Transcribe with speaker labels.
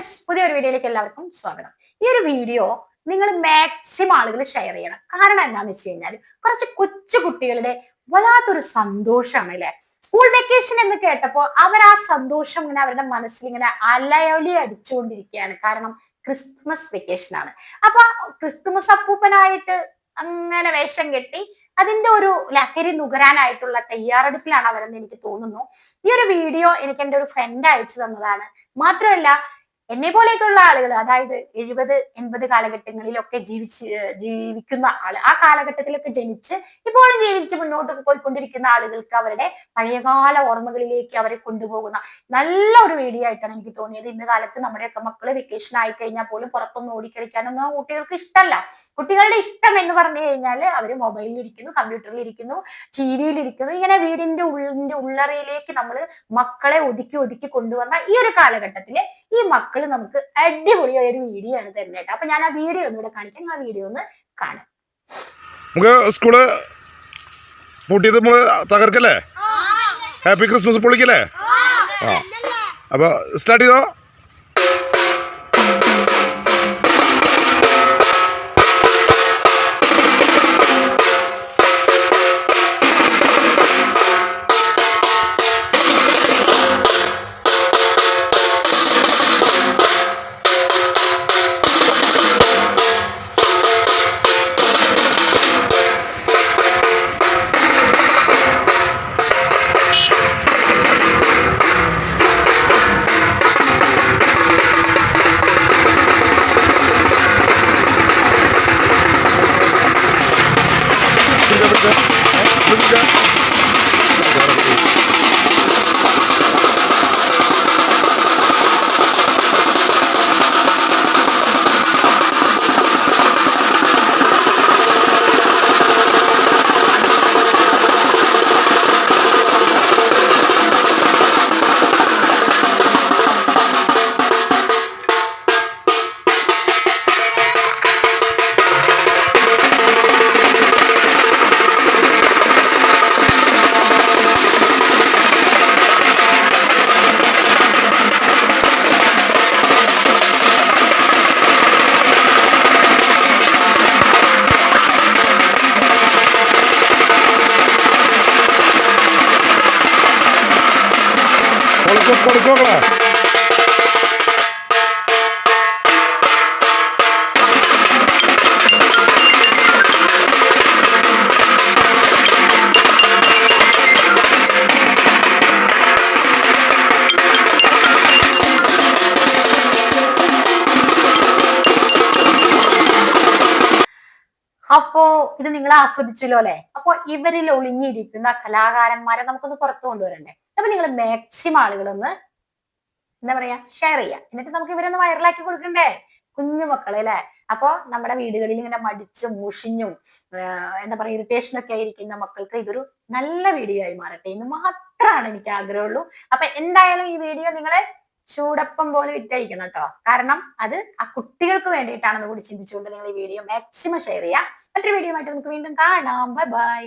Speaker 1: പുതിയൊരു വീഡിയോയിലേക്ക് എല്ലാവർക്കും സ്വാഗതം. ഈ ഒരു വീഡിയോ നിങ്ങൾ മാക്സിമം ആളുകൾ ഷെയർ ചെയ്യണം. കാരണം എന്താണെന്ന് വെച്ച് കഴിഞ്ഞാൽ കുറച്ച് കൊച്ചു കുട്ടികളുടെ വല്ലാത്തൊരു സന്തോഷമാണ് അല്ലെ? സ്കൂൾ വെക്കേഷൻ എന്ന് കേട്ടപ്പോൾ അവർ ആ സന്തോഷം ഇങ്ങനെ അവരുടെ മനസ്സിൽ ഇങ്ങനെ അലയൊലി അടിച്ചുകൊണ്ടിരിക്കുകയാണ്. കാരണം ക്രിസ്മസ് വെക്കേഷൻ ആണ്. അപ്പൊ ക്രിസ്തുമസ് അപ്പൂപ്പനായിട്ട് അങ്ങനെ വേഷം കെട്ടി അതിന്റെ ഒരു ലഹരി നുകരാനായിട്ടുള്ള തയ്യാറെടുപ്പിലാണ് അവരെന്ന് എനിക്ക് തോന്നുന്നു. ഈ ഒരു വീഡിയോ എനിക്ക് എന്റെ ഒരു ഫ്രണ്ട് അയച്ചു തന്നതാണ്. മാത്രമല്ല എന്നെ പോലെയൊക്കെയുള്ള ആളുകൾ അതായത് എഴുപത് എൺപത് കാലഘട്ടങ്ങളിലൊക്കെ ജീവിച്ച് ജീവിക്കുന്ന ആൾ ആ കാലഘട്ടത്തിലൊക്കെ ജനിച്ച് ഇപ്പോഴും ജീവിച്ച് മുന്നോട്ട് പോയിക്കൊണ്ടിരിക്കുന്ന ആളുകൾക്ക് അവരുടെ പഴയകാല ഓർമ്മകളിലേക്ക് അവരെ കൊണ്ടുപോകുന്ന നല്ല ഒരു വീഡിയോ ആയിട്ടാണ് എനിക്ക് തോന്നിയത്. ഇന്ന് കാലത്ത് നമ്മുടെയൊക്കെ മക്കൾ വെക്കേഷൻ ആയി കഴിഞ്ഞാൽ പോലും പുറത്തൊന്നും ഓടിക്കളിക്കാനൊന്നും കുട്ടികൾക്ക് ഇഷ്ടമല്ല കുട്ടികളുടെ ഇഷ്ടം എന്ന് പറഞ്ഞു കഴിഞ്ഞാൽ അവർ മൊബൈലിൽ ഇരിക്കുന്നു കമ്പ്യൂട്ടറിൽ ഇരിക്കുന്നു ടി വിയിൽ ഇരിക്കുന്നു. ഇങ്ങനെ വീടിന്റെ ഉള്ളിന്റെ ഉള്ളറയിലേക്ക് നമ്മൾ മക്കളെ ഒതുക്കി ഒതുക്കി കൊണ്ടുവന്ന ഈ ഒരു കാലഘട്ടത്തിൽ ഈ മക്കൾ നമുക്ക് അടിപൊളിയായ ഒരു വീഡിയോ ആണ് തരുന്നത് കേട്ടോ. അപ്പൊ ഞാൻ ആ വീഡിയോ ഒന്നുകൂടെ കാണിക്കാം. ആ വീഡിയോ ഒന്ന് കാണാം.
Speaker 2: നമുക്ക് സ്കൂൾ പൂട്ടിയത് നമ്മൾ തകർക്കല്ലേ? ഹാപ്പി ക്രിസ്മസ് പൊളിക്കല്ലേ ആ. അപ്പൊ സ്റ്റാർട്ട് ചെയ്തോ? Obrigado. ಕೊಳಸೋಗ
Speaker 1: അപ്പോ ഇത് നിങ്ങൾ ആസ്വദിച്ചല്ലോ അല്ലെ? അപ്പോ ഇവരിൽ ഒളിഞ്ഞിരിക്കുന്ന കലാകാരന്മാരെ നമുക്കൊന്ന് പുറത്തു കൊണ്ടുവരണ്ടേ? അപ്പൊ നിങ്ങൾ മാക്സിമം ആളുകളൊന്ന് എന്താ പറയാ ഷെയർ ചെയ്യാം. എന്നിട്ട് നമുക്ക് ഇവരൊന്ന് വൈറലാക്കി കൊടുക്കണ്ടേ? കുഞ്ഞു മക്കളെ അല്ലെ? അപ്പോ നമ്മുടെ വീടുകളിൽ ഇങ്ങനെ മടിച്ചും മുഷിഞ്ഞും എന്താ പറയാ ഇറിറ്റേഷൻ ഒക്കെ ആയിരിക്കുന്ന മക്കൾക്ക് ഇതൊരു നല്ല വീഡിയോ ആയി മാറട്ടെ എന്ന് മാത്രമാണ് എനിക്ക് ആഗ്രഹമുള്ളൂ. അപ്പൊ എന്തായാലും ഈ വീഡിയോ നിങ്ങളെ ചൂടപ്പം പോലെ വിറ്റഴിക്കണം കേട്ടോ. കാരണം അത് ആ കുട്ടികൾക്ക് വേണ്ടിയിട്ടാണെന്ന് കൂടി ചിന്തിച്ചുകൊണ്ട് നിങ്ങൾ ഈ വീഡിയോ മാക്സിമം ഷെയർ ചെയ്യുക. മറ്റൊരു വീഡിയോ ആയിട്ട് നമുക്ക് വീണ്ടും കാണാം. Bye bye